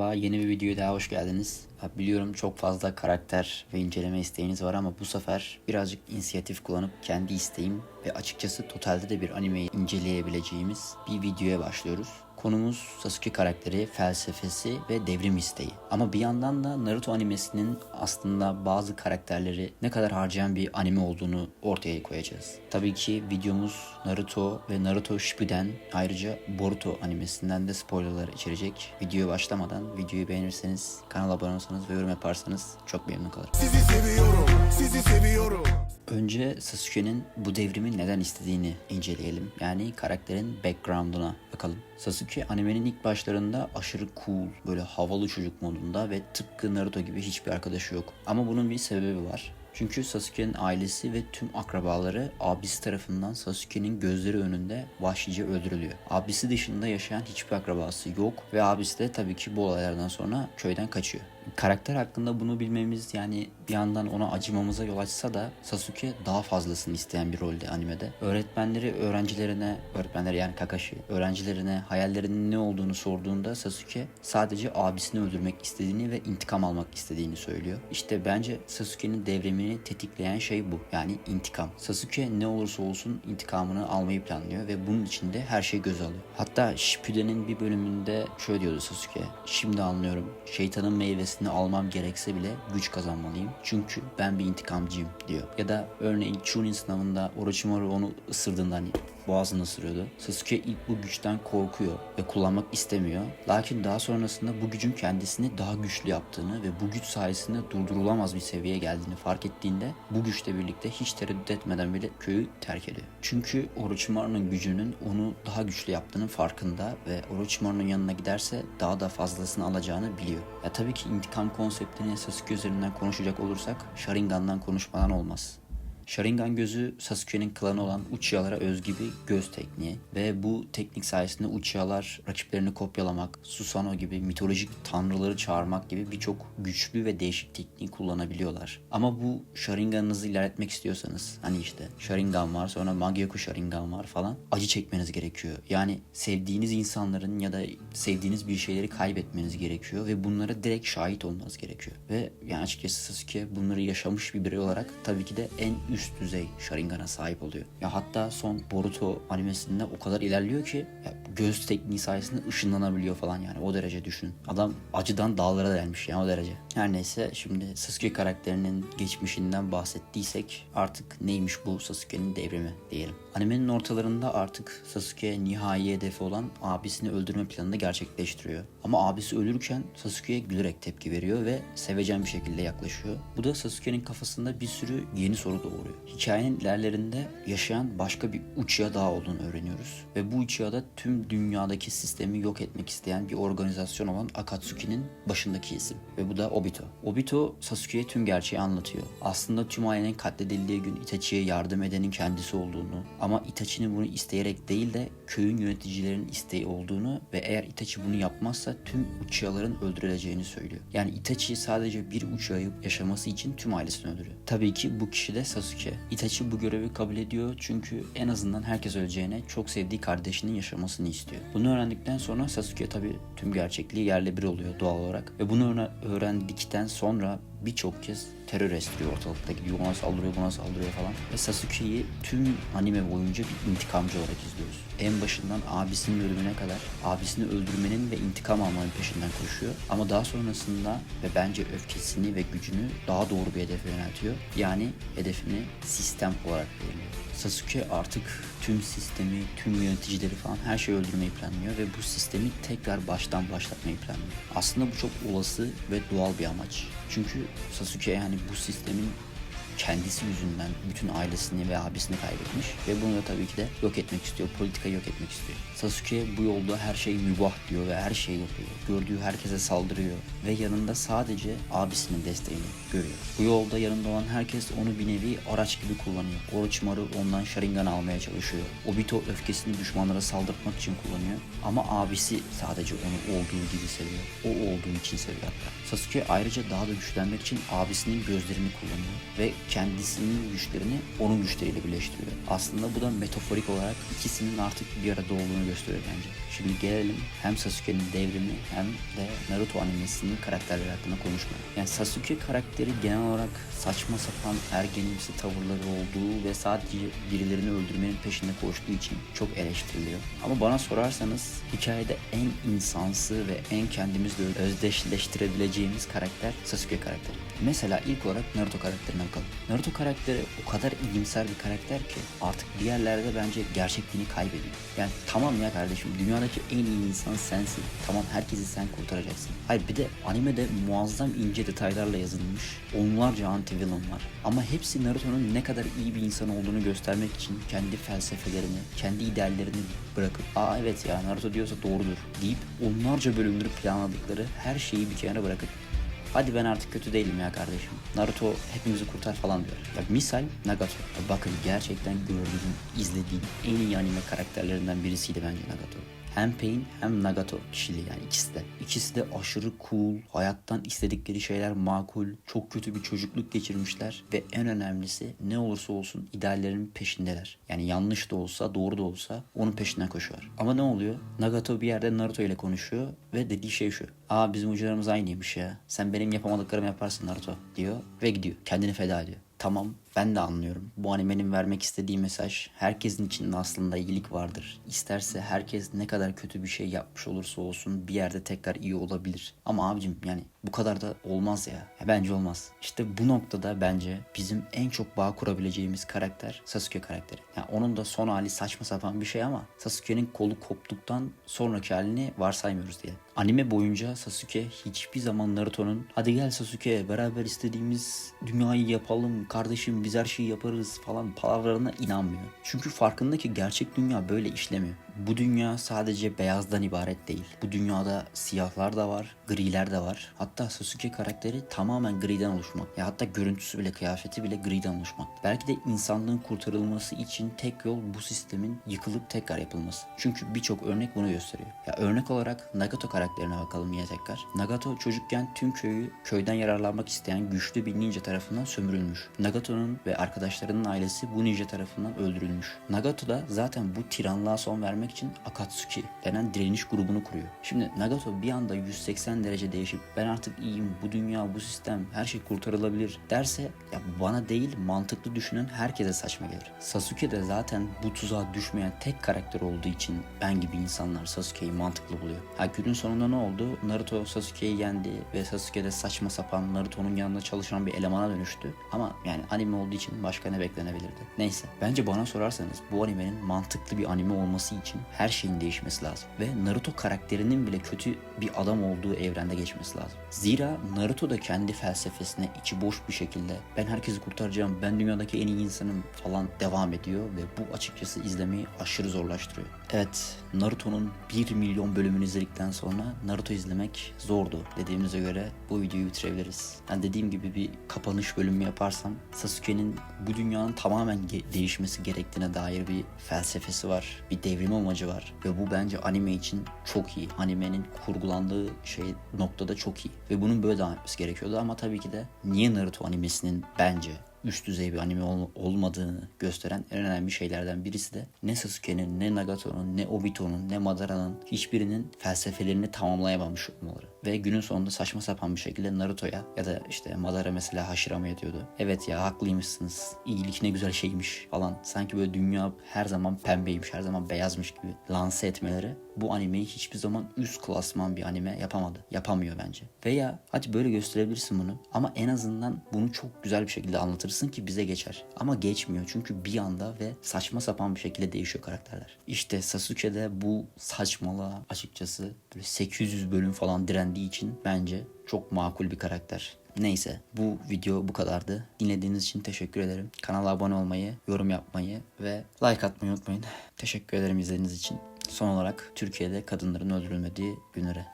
Merhaba, yeni bir videoya daha hoş geldiniz. Biliyorum çok fazla karakter ve inceleme isteğiniz var ama bu sefer birazcık inisiyatif kullanıp kendi isteğim ve açıkçası totalde de bir animeyi inceleyebileceğimiz bir videoya başlıyoruz. Konumuz Sasuke karakteri, felsefesi ve devrim isteği. Ama bir yandan da Naruto animesinin aslında bazı karakterleri ne kadar harcayan bir anime olduğunu ortaya koyacağız. Tabii ki videomuz Naruto ve Naruto Shippuden ayrıca Boruto animesinden de spoilerlar içerecek. Videoya başlamadan videoyu beğenirseniz, kanala abone olursanız ve yorum yaparsanız çok memnun kalırım. Sizi seviyorum, sizi seviyorum. Önce Sasuke'nin bu devrimi neden istediğini inceleyelim. Yani karakterin background'una bakalım. Sasuke animenin ilk başlarında aşırı cool, böyle havalı çocuk modunda ve tıpkı Naruto gibi hiçbir arkadaşı yok. Ama bunun bir sebebi var. Çünkü Sasuke'nin ailesi ve tüm akrabaları abisi tarafından Sasuke'nin gözleri önünde vahşice öldürülüyor. Abisi dışında yaşayan hiçbir akrabası yok ve abisi de tabii ki bu olaylardan sonra köyden kaçıyor. Karakter hakkında bunu bilmemiz yani bir yandan ona acımamıza yol açsa da Sasuke daha fazlasını isteyen bir rolde animede. Öğretmenleri öğrencilerine, öğretmenleri yani Kakashi, öğrencilerine hayallerinin ne olduğunu sorduğunda Sasuke sadece abisini öldürmek istediğini ve intikam almak istediğini söylüyor. İşte bence Sasuke'nin devrimini tetikleyen şey bu. Yani intikam. Sasuke ne olursa olsun intikamını almayı planlıyor ve bunun için de her şeyi göze alıyor. Hatta Shippuden'in bir bölümünde şöyle diyordu Sasuke. Şimdi anlıyorum. Şeytanın meyvesini almam gerekse bile güç kazanmalıyım. Çünkü ben bir intikamcıyım diyor. Ya da örneğin Chunin sınavında Orochimaru onu ısırdığında hani boğazını ısırıyordu. Sasuke ilk bu güçten korkuyor ve kullanmak istemiyor. Lakin daha sonrasında bu gücün kendisini daha güçlü yaptığını ve bu güç sayesinde durdurulamaz bir seviyeye geldiğini fark ettiğinde bu güçle birlikte hiç tereddüt etmeden bile köyü terk ediyor. Çünkü Orochimaru'nun gücünün onu daha güçlü yaptığının farkında ve Orochimaru'nun yanına giderse daha da fazlasını alacağını biliyor. Ya tabii ki intikam konseptini Sasuke üzerinden konuşacak olursak Sharingan'dan konuşmadan olmaz. Sharingan gözü Sasuke'nin klanı olan Uchiha'lara özgü bir göz tekniği ve bu teknik sayesinde Uchiha'lar rakiplerini kopyalamak, Susanoo gibi mitolojik tanrıları çağırmak gibi birçok güçlü ve değişik tekniği kullanabiliyorlar. Ama bu Sharingan'ınızı ilerletmek istiyorsanız hani işte Sharingan var sonra Magyoku Sharingan var falan acı çekmeniz gerekiyor. Yani sevdiğiniz insanların ya da sevdiğiniz bir şeyleri kaybetmeniz gerekiyor ve bunlara direkt şahit olmanız gerekiyor. Ve yani açıkçası Sasuke bunları yaşamış bir birey olarak tabii ki de en üst düzey Sharingan'a sahip oluyor. Ya hatta son Boruto animesinde o kadar ilerliyor ki ya göz tekniği sayesinde ışınlanabiliyor falan yani o derece düşünün. Adam acıdan dağlara delmiş yani o derece. Her neyse şimdi Sasuke karakterinin geçmişinden bahsettiysek artık neymiş bu Sasuke'nin devrimi diyelim. Animenin ortalarında artık Sasuke nihai hedefi olan abisini öldürme planını gerçekleştiriyor. Ama abisi ölürken Sasuke'ye gülerek tepki veriyor ve sevecen bir şekilde yaklaşıyor. Bu da Sasuke'nin kafasında bir sürü yeni soru doğuruyor. Hikayenin ilerlerinde yaşayan başka bir Uchiha daha olduğunu öğreniyoruz. Ve bu Uchiha'da tüm dünyadaki sistemi yok etmek isteyen bir organizasyon olan Akatsuki'nin başındaki isim. Ve bu da Obito. Obito Sasuke'ye tüm gerçeği anlatıyor. Aslında tüm ailenin katledildiği gün Itachi'ye yardım edenin kendisi olduğunu ama Itachi'nin bunu isteyerek değil de köyün yöneticilerinin isteği olduğunu ve eğer Itachi bunu yapmazsa tüm Uchiha'ların öldürüleceğini söylüyor. Yani Itachi sadece bir Uchiha'yı yaşaması için tüm ailesini öldürüyor. Tabii ki bu kişi de Sasuke. Itachi bu görevi kabul ediyor çünkü en azından herkes öleceğine çok sevdiği kardeşinin yaşamasını istiyor. Bunu öğrendikten sonra Sasuke tabii tüm gerçekliği yerle bir oluyor doğal olarak. Ve bunu öğren- öğrendikten sonra birçok kez terör estiriyor ortalıkta gidiyor ona saldırıyor buna saldırıyor falan. Ve Sasuke'yi tüm anime boyunca bir intikamcı olarak izliyoruz. En başından abisinin ölümüne kadar abisini öldürmenin ve intikam almanın peşinden koşuyor. Ama daha sonrasında ve bence öfkesini ve gücünü daha doğru bir hedefe yöneltiyor. Yani hedefini sistem olarak belirliyor. Sasuke artık tüm sistemi, tüm yöneticileri falan her şeyi öldürmeyi planlıyor ve bu sistemi tekrar baştan başlatmayı planlıyor. Aslında bu çok olası ve doğal bir amaç. Çünkü Sasuke yani bu sistemin kendisi yüzünden bütün ailesini ve abisini kaybetmiş ve bunu da tabii ki de yok etmek istiyor. Politikayı yok etmek istiyor. Sasuke bu yolda her şey mübah diyor ve her şeyi yapıyor. Gördüğü herkese saldırıyor ve yanında sadece abisinin desteğini görüyor. Bu yolda yanında olan herkes onu bir nevi araç gibi kullanıyor. Orochimaru ondan Sharingan almaya çalışıyor. Obito öfkesini düşmanlara saldırtmak için kullanıyor. Ama abisi sadece onu olduğu gibi seviyor. O olduğu için seviyor hatta. Sasuke ayrıca daha da güçlenmek için abisinin gözlerini kullanıyor ve kendisinin güçlerini onun güçleriyle birleştiriyor. Aslında bu da metaforik olarak ikisinin artık bir arada olduğunu gösteriyor bence. Şimdi gelelim hem Sasuke'nin devrimi hem de Naruto animesinin karakterleri hakkında konuşmaya. Yani Sasuke karakteri genel olarak saçma sapan ergenimsi tavırları olduğu ve sadece birilerini öldürmenin peşinde koştuğu için çok eleştiriliyor. Ama bana sorarsanız hikayede en insansı ve en kendimizle özdeşleştirebileceğimiz karakter Sasuke karakteri. Mesela ilk olarak Naruto karakterine bakalım. Naruto karakteri o kadar iyimser bir karakter ki artık bir yerlerde bence gerçekliğini kaybediyor. Yani tamam ya kardeşim dünyadaki en iyi insan sensin. Tamam herkesi sen kurtaracaksın. Hayır bir de animede muazzam ince detaylarla yazılmış onlarca anti-villain var. Ama hepsi Naruto'nun ne kadar iyi bir insan olduğunu göstermek için kendi felsefelerini, kendi ideallerini bırakıp aa evet ya Naruto diyorsa doğrudur deyip onlarca bölümleri planladıkları her şeyi bir kenara bırakıp Hadi ben artık kötü değilim ya kardeşim. Naruto hepimizi kurtar falan diyor. Ya misal Nagato. Ya bakın gerçekten gördüğüm, izlediğim en iyi anime karakterlerinden birisiydi bence Nagato. Hem Pain hem Nagato kişiliği yani ikisi de. İkisi de aşırı cool, hayattan istedikleri şeyler makul, çok kötü bir çocukluk geçirmişler ve en önemlisi ne olursa olsun ideallerinin peşindeler. Yani yanlış da olsa doğru da olsa onun peşinden koşuyorlar. Ama ne oluyor? Nagato bir yerde Naruto ile konuşuyor ve dediği şey şu. Aa bizim ucularımız aynıymış ya. Sen benim yapamadıklarımı yaparsın Naruto diyor ve gidiyor. Kendini feda ediyor. Tamam ben de anlıyorum. Bu animenin vermek istediği mesaj herkesin içinde aslında iyilik vardır. İsterse herkes ne kadar kötü bir şey yapmış olursa olsun bir yerde tekrar iyi olabilir. Ama abicim yani bu kadar da olmaz ya. ya bence olmaz. İşte bu noktada bence bizim en çok bağ kurabileceğimiz karakter Sasuke karakteri. Yani onun da son hali saçma sapan bir şey ama Sasuke'nin kolu koptuktan sonraki halini varsaymıyoruz diye. Anime boyunca Sasuke hiçbir zaman Naruto'nun hadi gel Sasuke beraber istediğimiz dünyayı yapalım kardeşim biz her şeyi yaparız falan palavralarına inanmıyor. Çünkü farkında ki gerçek dünya böyle işlemiyor. Bu dünya sadece beyazdan ibaret değil. Bu dünyada siyahlar da var, griler de var. Hatta Sasuke karakteri tamamen griden oluşmak. Ya hatta görüntüsü bile, kıyafeti bile griden oluşmak. Belki de insanlığın kurtarılması için tek yol bu sistemin yıkılıp tekrar yapılması. Çünkü birçok örnek bunu gösteriyor. Ya örnek olarak Nagato karakterine bakalım yine tekrar. Nagato çocukken tüm köyü köyden yararlanmak isteyen güçlü bir ninja tarafından sömürülmüş. Nagato'nun ve arkadaşlarının ailesi bu ninja tarafından öldürülmüş. Nagato da zaten bu tiranlığa son vermek için Akatsuki denen direniş grubunu kuruyor. Şimdi Nagato bir anda 180 derece değişip ben artık iyiyim, bu dünya, bu sistem, her şey kurtarılabilir derse ya bana değil mantıklı düşünen herkese saçma gelir. Sasuke de zaten bu tuzağa düşmeyen tek karakter olduğu için ben gibi insanlar Sasuke'yi mantıklı buluyor. Ha günün sonunda ne oldu? Naruto Sasuke'yi yendi ve Sasuke de saçma sapan Naruto'nun yanında çalışan bir elemana dönüştü. Ama yani anime olduğu için başka ne beklenebilirdi? Neyse. Bence bana sorarsanız bu animenin mantıklı bir anime olması için her şeyin değişmesi lazım. Ve Naruto karakterinin bile kötü bir adam olduğu evrende geçmesi lazım. Zira Naruto da kendi felsefesine içi boş bir şekilde ben herkesi kurtaracağım, ben dünyadaki en iyi insanım falan devam ediyor ve bu açıkçası izlemeyi aşırı zorlaştırıyor. Evet, Naruto'nun 1 milyon bölümünü izledikten sonra Naruto izlemek zordu dediğimize göre bu videoyu bitirebiliriz. Yani dediğim gibi bir kapanış bölümü yaparsam Sasuke'nin bu dünyanın tamamen ge- değişmesi gerektiğine dair bir felsefesi var. Bir devrim amacı var. Ve bu bence anime için çok iyi. Animenin kurgulandığı şey noktada çok iyi. Ve bunun böyle devam etmesi gerekiyordu ama tabii ki de niye Naruto animesinin bence üst düzey bir anime ol- olmadığını gösteren en önemli şeylerden birisi de ne Sasuke'nin, ne Nagato'nun, ne Obito'nun, ne Madara'nın hiçbirinin felsefelerini tamamlayamamış olmaları. Ve günün sonunda saçma sapan bir şekilde Naruto'ya ya da işte Madara mesela Hashirama'ya diyordu. Evet ya haklıymışsınız. İyilik ne güzel şeymiş falan. Sanki böyle dünya her zaman pembeymiş, her zaman beyazmış gibi lanse etmeleri bu animeyi hiçbir zaman üst klasman bir anime yapamadı. Yapamıyor bence. Veya hadi böyle gösterebilirsin bunu ama en azından bunu çok güzel bir şekilde anlatırsın ki bize geçer. Ama geçmiyor çünkü bir anda ve saçma sapan bir şekilde değişiyor karakterler. İşte Sasuke'de bu saçmalığa açıkçası böyle 800 bölüm falan direndiği için bence çok makul bir karakter. Neyse bu video bu kadardı. Dinlediğiniz için teşekkür ederim. Kanala abone olmayı, yorum yapmayı ve like atmayı unutmayın. Teşekkür ederim izlediğiniz için. Son olarak Türkiye'de kadınların öldürülmediği günleri